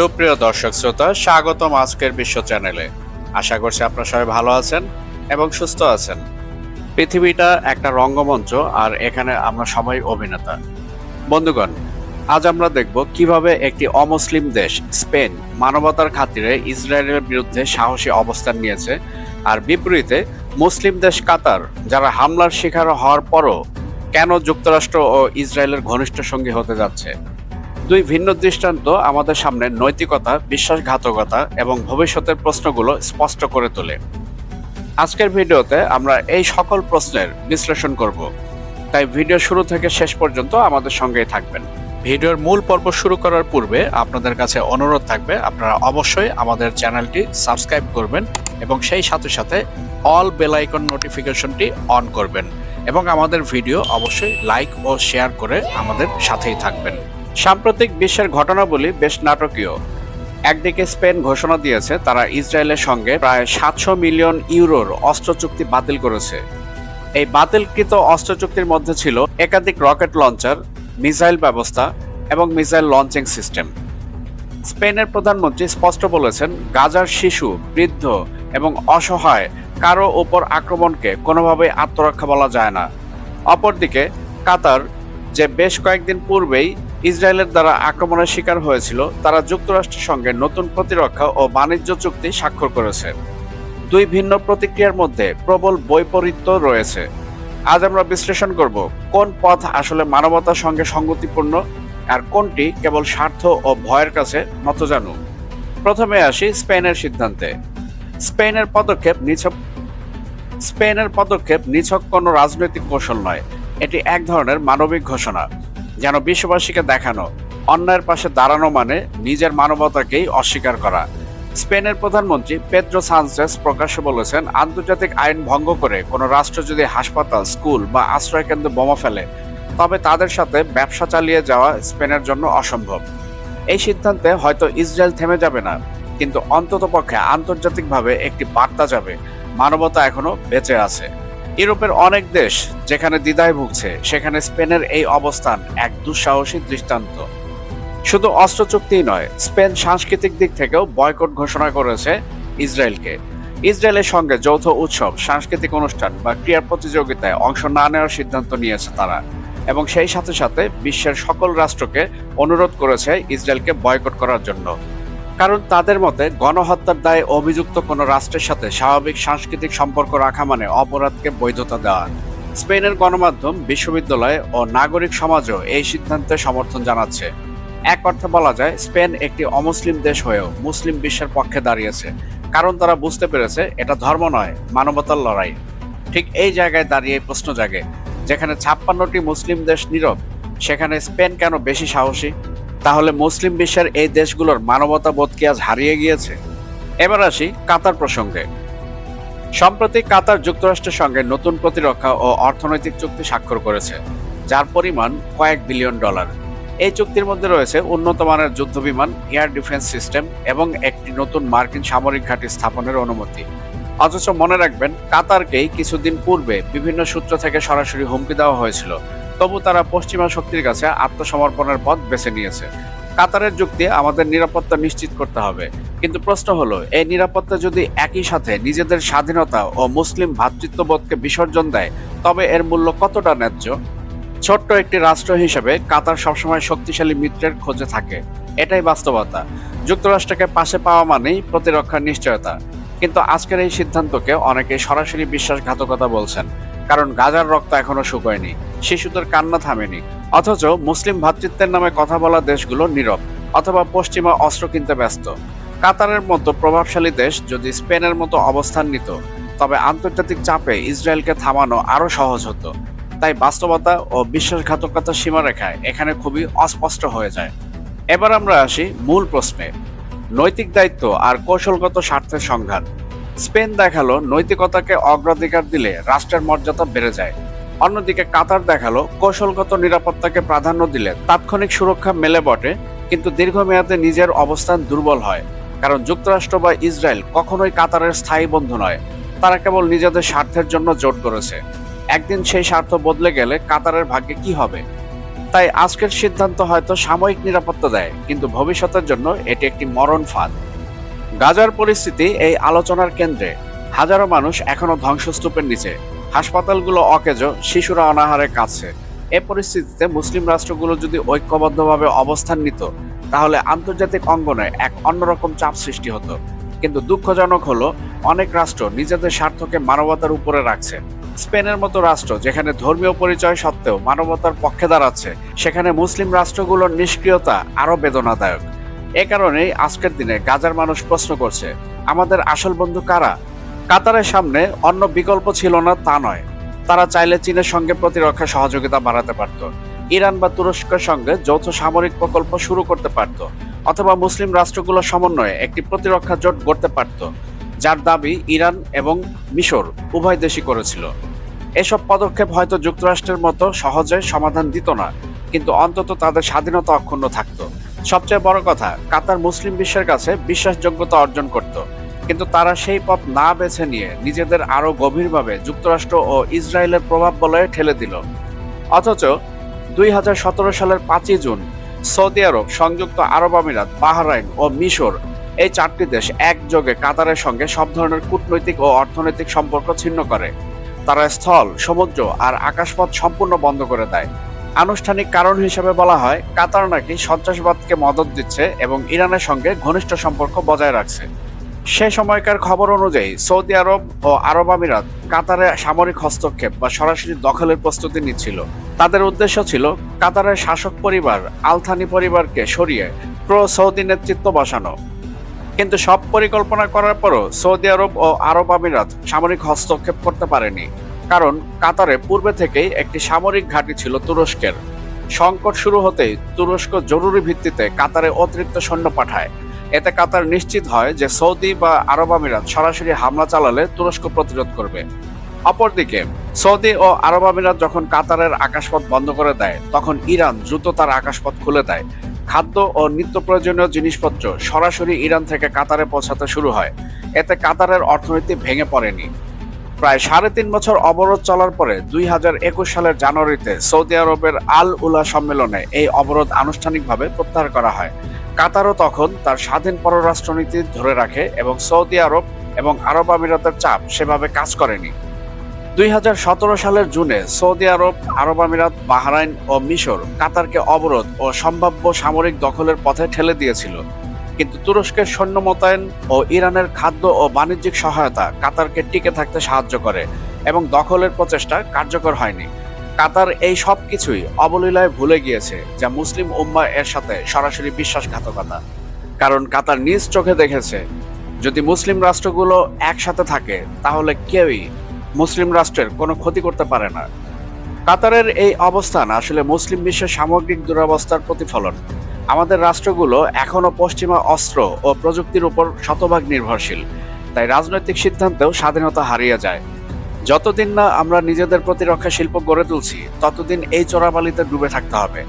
সুপ্রিয় দর্শক শ্রোতা, স্বাগতম আজকের বিশ্ব চ্যানেলে। আশা করছি আপনারা সবাই ভালো আছেন এবং সুস্থ আছেন। পৃথিবীটা একটা রঙ্গমঞ্চ আর এখানে আমরা সবাই অভিনেতা। বন্ধুগণ, আজ আমরা দেখব কীভাবে একটি অমুসলিম দেশ, স্পেন, মানবতার খাতিরে ইসরায়েলের বিরুদ্ধে সাহসী অবস্থান নিয়েছে আর বিপরীতে মুসলিম দেশ কাতার, যারা হামলার শিকার হওয়ার পরও কেন যুক্তরাষ্ট্র ও ইসরায়েলের ঘনিষ্ঠ সঙ্গী হতে যাচ্ছে। দুই ভিন্ন দৃষ্টান্ত আমাদের সামনে নৈতিকতা, বিশ্বাসঘাতকতা এবং ভবিষ্যতের প্রশ্নগুলো স্পষ্ট করে তোলে। আজকের ভিডিওতে আমরা এই সকল প্রশ্নের বিশ্লেষণ করব। তাই ভিডিও শুরু থেকে শেষ পর্যন্ত আমাদের সঙ্গেই থাকবেন। ভিডিওর মূল পর্ব শুরু করার পূর্বে আপনাদের কাছে অনুরোধ থাকবে, আপনারা অবশ্যই আমাদের চ্যানেলটি সাবস্ক্রাইব করবেন এবং সেই সাথে সাথে অল বেল আইকন নোটিফিকেশনটি অন করবেন এবং আমাদের ভিডিও অবশ্যই লাইক ও শেয়ার করে আমাদের সাথেই থাকবেন। সাম্প্রতিক বিশ্বের ঘটনাবলী বেশ নাটকীয়। একদিকে স্পেন ঘোষণা দিয়েছে, তারা ইসরায়েলের সঙ্গে প্রায় সাতশো মিলিয়ন ইউরোর অস্ত্র চুক্তি বাতিল করেছে। এই বাতিলকৃত অস্ত্র চুক্তির মধ্যে ছিল একাধিক রকেট লঞ্চার, মিসাইল ব্যবস্থা এবং মিসাইল লঞ্চিং সিস্টেম। স্পেনের প্রধানমন্ত্রী স্পষ্ট বলেছেন, গাজার শিশু, বৃদ্ধ এবং অসহায় কারও ওপর আক্রমণকে কোনোভাবেই আত্মরক্ষা বলা যায় না। অপরদিকে, কাতার, যে বেশ কয়েকদিন পূর্বেই ইসরায়েলের দ্বারা আক্রমণের শিকার হয়েছিল, তারা যুক্তরাষ্ট্রের সঙ্গে নতুন প্রতিরক্ষা ও বাণিজ্য চুক্তি স্বাক্ষর করেছে। দুই ভিন্ন প্রতিক্রিয়ার মধ্যে প্রবল বৈপরীত্য রয়েছে। আজ আমরা বিশ্লেষণ করব কোন পথ আসলে মানবতার সঙ্গে সঙ্গতিপূর্ণ আর কোনটি কেবল স্বার্থ ও ভয়ের কাছে নতজানু। প্রথমে আসি স্পেনের সিদ্ধান্তে। স্পেনের পদক্ষেপ নিছক স্পেনের পদক্ষেপ নিছক কোনো রাজনৈতিক কৌশল নয়। এটি এক ধরনের মানবিক ঘোষণা। যেন বিশ্ববাসীকে দেখানো অন্যায়ের পাশে দাঁড়ানো মানে নিজের মানবতাকেই অস্বীকার করা। স্পেনের প্রধানমন্ত্রী পেদ্রো সানচেস প্রকাশ্যে বলেছেন, আন্তর্জাতিক আইন ভঙ্গ করে কোনো রাষ্ট্র যদি হাসপাতাল, স্কুল বা আশ্রয়কেন্দ্রে বোমা ফেলে, তবে তাদের সাথে ব্যবসা চালিয়ে যাওয়া স্পেনের জন্য অসম্ভব। এই সিদ্ধান্তে হয়তো ইসরায়েল থেমে যাবে না, কিন্তু অন্ততপক্ষে আন্তর্জাতিকভাবে একটি বার্তা যাবে, মানবতা এখনও বেঁচে আছে। ইউরোপের অনেক দেশ যেখানে দ্বিধায় ভুগছে, সেখানে স্পেনের এই অবস্থান এক দুঃসাহসী দৃষ্টান্ত। শুধু অস্ত্র চুক্তিই নয়, স্পেন সাংস্কৃতিক দিক থেকেও বয়কট ঘোষণা করেছে ইসরায়েলকে। ইসরায়েলের সঙ্গে যৌথ উৎসব, সাংস্কৃতিক অনুষ্ঠান বা ক্রীড়া প্রতিযোগিতায় অংশ না নেওয়ার সিদ্ধান্ত নিয়েছে তারা এবং সেই সাথে সাথে বিশ্বের সকল রাষ্ট্রকে অনুরোধ করেছে ইসরায়েলকে বয়কট করার জন্য। কারণ তাদের মতে গণহত্যার দায়ে অভিযুক্ত কোনো রাষ্ট্রের সাথে স্বাভাবিক সাংস্কৃতিক সম্পর্ক রাখা মানে অপরাধকে বৈধতা দেওয়া। স্পেনের গণমাধ্যম, বিশ্ববিদ্যালয় ও নাগরিক সমাজও এই সিদ্ধান্তে সমর্থন জানাচ্ছে। এক অর্থে বলা যায়, স্পেন একটি অমুসলিম দেশ হয়েও মুসলিম বিশ্বের পক্ষে দাঁড়িয়েছে। কারণ তারা বুঝতে পেরেছে, এটা ধর্ম নয়, মানবতার লড়াই। ঠিক এই জায়গায় দাঁড়িয়ে প্রশ্ন জাগে, যেখানে ছাপ্পান্নটি মুসলিম দেশ নীরব, সেখানে স্পেন কেন বেশি সাহসী? তাহলে মুসলিম বিশ্বের এই দেশগুলোর মানবতা বোধ কি আজ হারিয়ে গিয়েছে। এবার আসি কাতার প্রসঙ্গে। সম্প্রতি কাতার যুক্তরাষ্ট্রের সঙ্গে নতুন প্রতিরক্ষা ও অর্থনৈতিক চুক্তি স্বাক্ষর করেছে, যার পরিমাণ কয়েক বিলিয়ন ডলার। এই চুক্তির মধ্যে রয়েছে উন্নত মানের যুদ্ধবিমান, এয়ার ডিফেন্স সিস্টেম এবং একটি নতুন মার্কিন সামরিক ঘাঁটি স্থাপনের অনুমতি। অথচ মনে রাখবেন, কাতারকেই কিছুদিন পূর্বে বিভিন্ন সূত্র থেকে সরাসরি হুমকি দেওয়া হয়েছিল। তবু তারা পশ্চিমা শক্তির কাছে আত্মসমর্পণের পথ বেছে নিয়েছে। কাতারের যুক্তি আমাদের নিরাপত্তা নিশ্চিত করতে হবে। কিন্তু প্রশ্ন হলো, এই নিরাপত্তা যদি একই সাথে নিজেদের স্বাধীনতা ও মুসলিম ভ্রাতৃত্ববোধকে বিসর্জন দেয়, তবে এর মূল্য কতটা ন্যায্য? ছোট্ট একটি রাষ্ট্র হিসেবে কাতার সবসময় শক্তিশালী মিত্রের খোঁজে থাকে। এটাই বাস্তবতা। যুক্তরাষ্ট্রকে পাশে পাওয়া মানেই প্রতিরক্ষার নিশ্চয়তা। কিন্তু আজকের এই সিদ্ধান্তকে অনেকে সরাসরি বিশ্বাসঘাতকতা বলছেন। কারণ গাজার রক্ত এখনও শুকোয়নি। শিশুদের কান্না থামেনি। অথচ মুসলিম ভ্রাতৃত্বের নামে কথা বলা দেশগুলো নীরব, অথবা পশ্চিমা অস্ত্র কিনতে ব্যস্ত। কাতারের মতো প্রভাবশালী দেশ যদি স্পেনের মতো অবস্থান নিত, তবে আন্তর্জাতিক চাপে ইসরায়েলকে থামানো আরও সহজ হতো। তাই বাস্তবতা ও বিশ্বাসঘাতকতার সীমারেখায় এখানে খুবই অস্পষ্ট হয়ে যায়। এবার আমরা আসি মূল প্রশ্নে। নৈতিক দায়িত্ব আর কৌশলগত স্বার্থের সংঘাত। স্পেন দেখাল নৈতিকতাকে অগ্রাধিকার দিলে রাষ্ট্রের মর্যাদা বেড়ে যায়। অন্যদিকে কাতার দেখাল কৌশলগত নিরাপত্তাকে প্রাধান্য দিলে তাৎক্ষণিক সুরক্ষা মেলে বটে, কিন্তু দীর্ঘমেয়াদে নিজের অবস্থান দুর্বল হয়, কারণ যুক্তরাষ্ট্র বা ইসরায়েল কখনোই কাতারের স্থায়ী বন্ধু নয়। তারা কেবল নিজেদের স্বার্থের জন্য জোট করেছে। একদিন সেই স্বার্থ বদলে গেলে কাতারের ভাগ্যে কি হবে? তাই আজকের সিদ্ধান্ত হয়তো সাময়িক নিরাপত্তা দেয়, কিন্তু ভবিষ্যতের জন্য এটি একটি মরণ ফাঁদ। গাজার পরিস্থিতি এই আলোচনার কেন্দ্রে হাজারো মানুষ এখনও ধ্বংসস্তূপের নিচে। হাসপাতালগুলো অকেজো, শিশুরা অনাহারে কাছে এ পরিস্থিতিতে মুসলিম রাষ্ট্রগুলো যদি ঐক্যবদ্ধভাবে অবস্থান নিত, তাহলে আন্তর্জাতিক অঙ্গনে এক অন্যরকম চাপ সৃষ্টি হতো। কিন্তু দুঃখজনক হলো, অনেক রাষ্ট্র নিজেদের স্বার্থকে মানবতার উপরে রাখছে। স্পেনের মতো রাষ্ট্র, যেখানে ধর্মীয় পরিচয় সত্ত্বেও মানবতার পক্ষে দাঁড়াচ্ছে, সেখানে মুসলিম রাষ্ট্রগুলোর নিষ্ক্রিয়তা আরও বেদনাদায়ক। এ কারণেই আজকের দিনে গাজার মানুষ প্রশ্ন করছে, আমাদের আসল বন্ধু কারা? কাতারের সামনে অন্য বিকল্প ছিল না, তা নয়। তারা চাইলে চীনের সঙ্গে প্রতিরক্ষা সহযোগিতা বাড়াতে পারত। ইরান বা তুরস্কের সঙ্গে যৌথ সামরিক প্রকল্প শুরু করতে পারত, অথবা মুসলিম রাষ্ট্রগুলোর সমন্বয়ে একটি প্রতিরক্ষা জোট গড়তে পারত, যার দাবি ইরান এবং মিশর উভয় দেশই করেছিল। এসব পদক্ষেপ হয়তো যুক্তরাষ্ট্রের মতো সহজে সমাধান দিত না, কিন্তু অন্তত তাদের স্বাধীনতা অক্ষুণ্ণ থাকতো। সবচেয়ে বড় কথা, কাতার মুসলিম বিশ্বের কাছে বিশ্বাসযোগ্যতা অর্জন করত। কিন্তু তারা সেই পথ না বেছে নিয়ে নিজেদের আরও গভীরভাবে যুক্তরাষ্ট্র ও ইসরায়েলের প্রভাব বলয়ে ঠেলে দিল। অথচ দুই হাজার সতেরো সালের পাঁচই জুন সৌদি আরব, সংযুক্ত আরব আমিরাত, বাহরাইন ও মিশর এই চারটি দেশ একযোগে কাতারের সঙ্গে সব ধরনের কূটনৈতিক ও অর্থনৈতিক সম্পর্ক ছিন্ন করে। তারা স্থল, সমুদ্র আর আকাশপথ সম্পূর্ণ বন্ধ করে দেয়। আনুষ্ঠানিক কারণ হিসেবে বলা হয়, কাতার নাকি সন্ত্রাসবাদকে মদত দিচ্ছে এবং ইরানের সঙ্গে ঘনিষ্ঠ সম্পর্ক বজায় রাখছে। সে সময়কার খবর অনুযায়ী, সৌদি আরব ও আরব আমিরাত কাতারে সামরিক হস্তক্ষেপ বা সরাসরি দখলের প্রস্তুতি নিচ্ছিল। তাদের উদ্দেশ্য ছিল কাতারের শাসক পরিবার আলথানি পরিবারকে সরিয়ে প্রো সৌদি নেতৃত্ব বসানো। কিন্তু সব পরিকল্পনা করার পরও সৌদি আরব ও আরব আমিরাত সামরিক হস্তক্ষেপ করতে পারেনি। কারণ কাতারে পূর্বে থেকেই একটি সামরিক ঘাঁটি ছিল তুরস্কের। সংকট শুরু হতেই তুরস্ক জরুরি ভিত্তিতে কাতারে অতিরিক্ত সৈন্য পাঠায়। এতে কাতার নিশ্চিত হয় যে সৌদি বা আরব আমিরাত সরাসরি হামলা চালালে তুরস্ক প্রতিরোধ করবে। অপরদিকে, সৌদি ও আরব আমিরাত যখন কাতারের আকাশপথ বন্ধ করে দেয়, তখন ইরান দ্রুত তার আকাশপথ খুলে দেয়। খাদ্য ও নিত্য প্রয়োজনীয় জিনিসপত্র সরাসরি ইরান থেকে কাতারে পৌঁছাতে শুরু হয়। এতে কাতারের অর্থনীতি ভেঙে পড়েনি। প্রায় সাড়ে তিন বছর অবরোধ চলার পরে দুই হাজার একুশ সালের জানুয়ারিতে সৌদি আরবের আল উলা সম্মেলনে এই অবরোধ আনুষ্ঠানিকভাবে প্রত্যাহার করা হয়। কাতারও তখন তার স্বাধীন পররাষ্ট্রনীতি ধরে রাখে এবং সৌদি আরব এবং আরব আমিরাতের চাপ সেভাবে কাজ করেনি। দুই হাজার সতেরো সালের জুনে সৌদি আরব আরব আমিরাত, বাহরাইন ও মিশর কাতারকে অবরোধ ও সম্ভাব্য সামরিক দখলের পথে ঠেলে দিয়েছিল। কিন্তু তুরস্কের সৈন্য মোতায়েন ও ইরানের খাদ্য ও বাণিজ্যিক সহায়তা কাতারকে টিকে থাকতে সাহায্য করে এবং দখলের প্রচেষ্টা কার্যকর হয়নি। কাতার এই সব কিছুই অবলীলায় ভুলে গিয়েছে যা মুসলিম উম্মা এর সাথে সরাসরি বিশ্বাসঘাতকতা। কারণ কাতার নিজ চোখে দেখেছে, যদি মুসলিম রাষ্ট্রগুলো একসাথে থাকে, তাহলে কেউই মুসলিম রাষ্ট্রের কোনো ক্ষতি করতে পারে না। কাতারের এই অবস্থান আসলে মুসলিম বিশ্বের সামগ্রিক দুরবস্থার প্রতিফলন। আমাদের রাষ্ট্রগুলো এখনও পশ্চিমা অস্ত্র ও প্রযুক্তির উপর শতভাগ নির্ভরশীল। তাই রাজনৈতিক সিদ্ধান্তেও স্বাধীনতা হারিয়ে যায়। যতদিন না আমরা নিজেদের প্রতিরক্ষা শিল্প গড়ে তুলছি, ততদিন এই চোরাবালিতে ডুবে থাকতে হবে।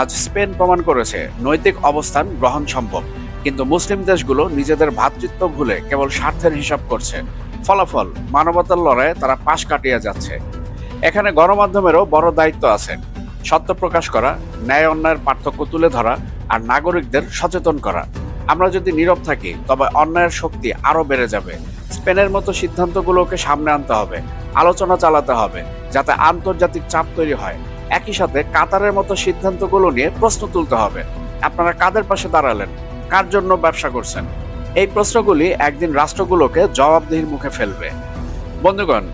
আজ স্পেন প্রমাণ করেছে, নৈতিক অবস্থান গ্রহণ সম্ভব। কিন্তু মুসলিম দেশগুলো নিজেদের ভ্রাতৃত্ব ভুলে কেবল স্বার্থের হিসাব করছে। ফলাফল, মানবতার লড়াইয়ে তারা পাশ কাটিয়ে যাচ্ছে। এখানে গণমাধ্যমেরও বড় দায়িত্ব আছে। সত্য প্রকাশ করা, ন্যায় অন্যায়ের পার্থক্য তুলে ধরা আর নাগরিকদের সচেতন করা। আমরা যদি নীরব থাকি, তবে অন্যায়ের শক্তি আরও বেড়ে যাবে। স্পেনের মতো সিদ্ধান্তগুলোকে সামনে আনতে হবে, আলোচনা চালাতে হবে, যাতে আন্তর্জাতিক চাপ তৈরি হয়। একই সাথে কাতারের মতো সিদ্ধান্তগুলো নিয়ে প্রশ্ন তুলতে হবে। আপনারা কাদের পাশে দাঁড়ালেন? কার জন্য ব্যবসা করছেন? এই প্রশ্নগুলি একদিন রাষ্ট্রগুলোকে জবাবদিহির মুখে ফেলবে। বন্ধুগণ,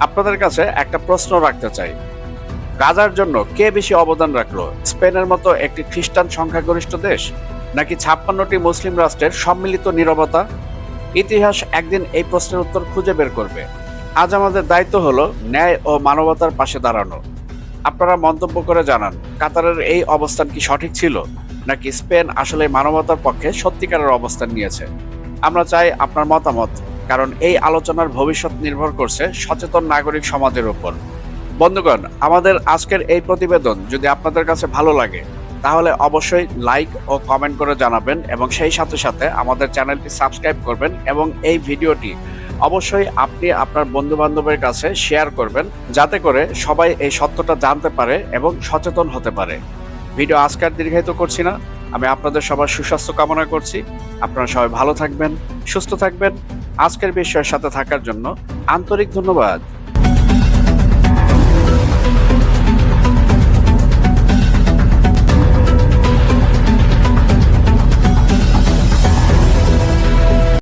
আপনাদের কাছে একটা প্রশ্ন রাখতে চাই। গাজার জন্য কে বেশি অবদান রাখল? স্পেনের মতো একটি খ্রিস্টান সংখ্যাগরিষ্ঠ দেশ নাকি ছাপ্পান্নটি মুসলিম রাষ্ট্রের সম্মিলিত নীরবতা? ইতিহাস একদিন এই প্রশ্নের উত্তর খুঁজে বের করবে। আজ আমাদের দায়িত্ব হলো ন্যায় ও মানবতার পাশে দাঁড়ানো। আপনারা মন্তব্য করে জানান, কাতারের এই অবস্থান কি সঠিক ছিল, নাকি স্পেন আসলে মানবতার পক্ষে সত্যিকারের অবস্থান নিয়েছে? আমরা চাই আপনার মতামত, কারণ এই আলোচনার ভবিষ্যৎ নির্ভর করছে সচেতন নাগরিক সমাজের উপর। বন্ধুগণ, আমাদের আজকের এই প্রতিবেদন যদি আপনাদের কাছে ভালো লাগে, তাহলে অবশ্যই লাইক ও কমেন্ট করে জানাবেন এবং সেই সাথে সাথে আমাদের চ্যানেলটি সাবস্ক্রাইব করবেন এবং এই ভিডিওটি অবশ্যই আপনি আপনার বন্ধু বান্ধবের কাছে শেয়ার করবেন, যাতে করে সবাই এই সত্যটা জানতে পারে এবং সচেতন হতে পারে। ভিডিও আজকে আর দীর্ঘায়িত করছি না। আমি আপনাদের সবার সুস্বাস্থ্য কামনা করছি। আপনারা সবাই ভালো থাকবেন, সুস্থ থাকবেন। আজকের বিষয়ের সাথে থাকার জন্য আন্তরিক ধন্যবাদ।